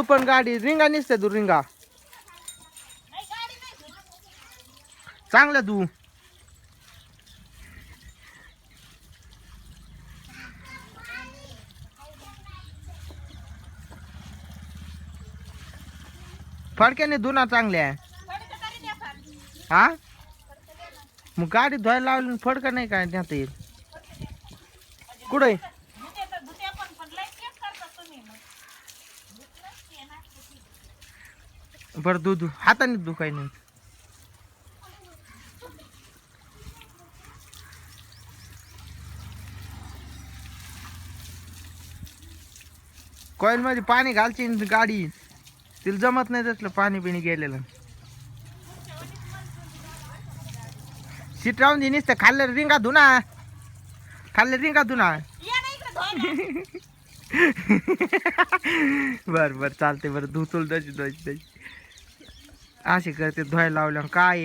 तू पण गाडी रिंगा निसते तू रिंगा. चांगलं तू फडक्याने धुना चांगल्या. हा? मग गाडी धुवायला लावली फडका नाही काय त्यात येईल. कुठे बरं दूध हाताने धु काही नाही. कॉईल मध्ये पाणी घालची गाडी तिला जमत नाही तसलं पाणी बिणी गेलेलं. सीट राहून दे नुसतं. खाल्लं रिंगा धुना. खाल्लं रिंगा धुना. बर बर चालते बरं. धुतोल तशी तशी तशी. असे करते धुवायला लावल्या काय